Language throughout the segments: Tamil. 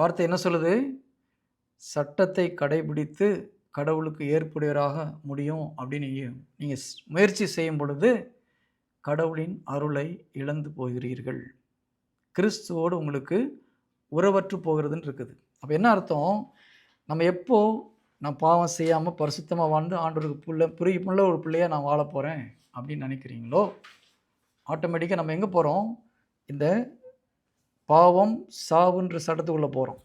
வார்த்தை என்ன சொல்லுது? சட்டத்தை கடைபிடித்து கடவுளுக்கு ஏற்புடையவராக முடியும் அப்படின்னு நீங்கள் நீங்கள் முயற்சி செய்யும் பொழுது கடவுளின் அருளை இழந்து போகிறீர்கள். கிறிஸ்துவோடு உங்களுக்கு உறவற்று போகிறதுன்னு இருக்குது. அப்போ என்ன அர்த்தம்? நம்ம எப்போ நான் பாவம் செய்யாமல் பரிசுத்தமாக வாழ்ந்து ஆண்டவருக்கு பிள்ளை புரியுமுள்ள ஒரு பிள்ளையாக நான் வாழ போகிறேன் அப்படின்னு நினைக்கிறீங்களோ ஆட்டோமேட்டிக்காக நம்ம எங்கே போகிறோம் இந்த பாவம் சாவுன்ற சட்டத்துக்குள்ளே போகிறோம்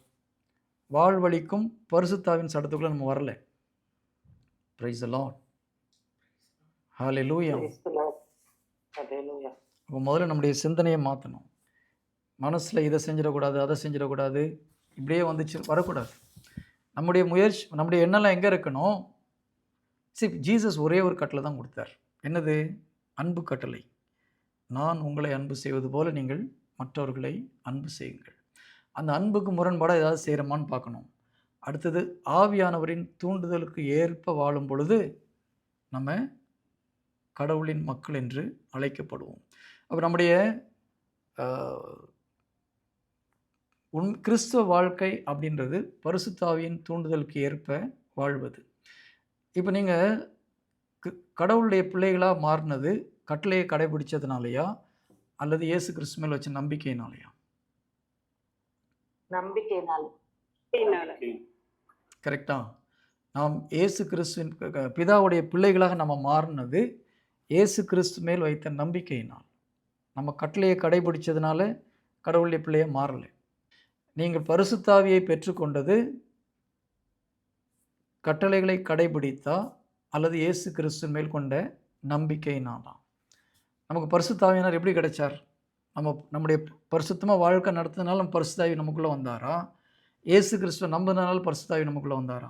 வாழ்வழிக்கும் பரிசுத்தாவின் சட்டத்துக்குள்ளே நம்ம வரல. ப்ரைஸ் லார்ட் ஹாலே லூயா Praise the Lord. Hallelujah. அப்போ முதல்ல நம்முடைய சிந்தனையை மாற்றணும் மனசில் இதை செஞ்சிடக்கூடாது அதை செஞ்சிடக்கூடாது இப்படியே வந்துச்சு வரக்கூடாது. நம்முடைய முயற்சி நம்முடைய எண்ணெல்லாம் எங்கே இருக்கணும் சி ஜீசஸ் ஒரே ஒரு கட்டளை தான் கொடுத்தார். என்னது? அன்பு கட்டளை. நான் உங்களை அன்பு செய்வது போல நீங்கள் மற்றவர்களை அன்பு செய்யுங்கள். அந்த அன்புக்கு முரண்பாடாக ஏதாவது செய்கிறோமான்னு பார்க்கணும். அடுத்தது ஆவியானவரின் தூண்டுதலுக்கு ஏற்ப வாழும் பொழுது நம்ம கடவுளின் மக்கள் என்று அழைக்கப்படுவோம். அப்போ நம்முடைய உன் உண் கிறிஸ்துவ வாழ்க்கை அப்படின்றது பரிசுத்தாவியின் தூண்டுதலுக்கு ஏற்ப வாழ்வது. இப்போ நீங்கள் கடவுளுடைய பிள்ளைகளாக மாறினது கட்டளையை கடைபிடிச்சதுனாலயா அல்லது இயேசு கிறிஸ்து மேல் வச்ச நம்பிக்கையினாலயா? நம்பிக்கையினால். கரெக்டா. நாம் இயேசு கிறிஸ்துவின் பிதாவுடைய பிள்ளைகளாக நம்ம மாறினது இயேசு கிறிஸ்து மேல் வைத்த நம்பிக்கையினால். நம்ம கட்டளையை கடைபிடிச்சதுனால கடவுளுடைய பிள்ளையை மாறலை. நீங்கள் பரிசுத்தாவியை பெற்றுக்கொண்டது கட்டளைகளை கடைபிடித்தா அல்லது இயேசு கிறிஸ்து மேல் கொண்ட நம்பிக்கையினாலா? நமக்கு பரிசுத்தாவியினர் எப்படி கிடைச்சார்? நம்ம நம்முடைய பரிசுத்தமாக வாழ்க்கை நடத்துனால நம்ம பரிசுத்தாவி நமக்குள்ளே வந்தாரா? இயேசு கிறிஸ்துவ நம்பினால பரிசுத்தாவி நமக்குள்ளே வந்தாரா?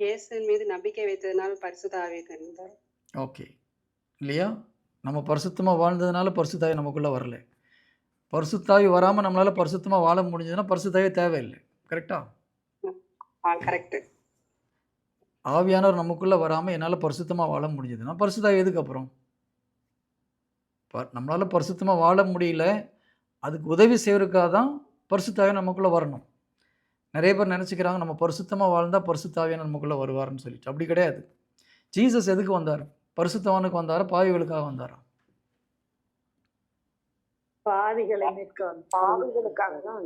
இயேசுவின் மீது நம்பிக்கை வைத்ததனால் பரிசுத்த ஆவியை தந்தார் ஓகே. இல்லையா? நம்ம பரிசுத்தமாக வாழ்ந்ததுனால பரிசுத்தாவி நமக்குள்ளே வரல. பரிசுத்தாவி வராமல் நம்மளால் பரிசுத்தமாக வாழ முடிஞ்சதுன்னா பரிசுத்தாவே தேவையில்லை. கரெக்டா கரெக்ட் ஆவியானவர் நமக்குள்ளே வராமல் என்னால் பரிசுத்தமாக வாழ முடிஞ்சதுன்னா பரிசுத்தாவி எதுக்கு அப்புறம்? நம்மளால் பரிசுத்தமாக வாழ முடியல. அதுக்கு உதவி செய்வதற்காக தான் பரிசுத்தாவி நமக்குள்ளே வரணும். நிறைய பேர் நினச்சிக்கிறாங்க நம்ம பரிசுத்தமாக வாழ்ந்தால் பரிசுத்தாவியான நமக்குள்ளே வருவார்னு சொல்லிட்டு. அப்படி கிடையாது. ஜீசஸ் எதுக்கு வந்தார்? பரிசுத்தவானுக்கு வந்தாரா? பாவிகளுக்காக வந்தாரா? பாவிகளை மீட்க பாவிகளுக்காக தான்.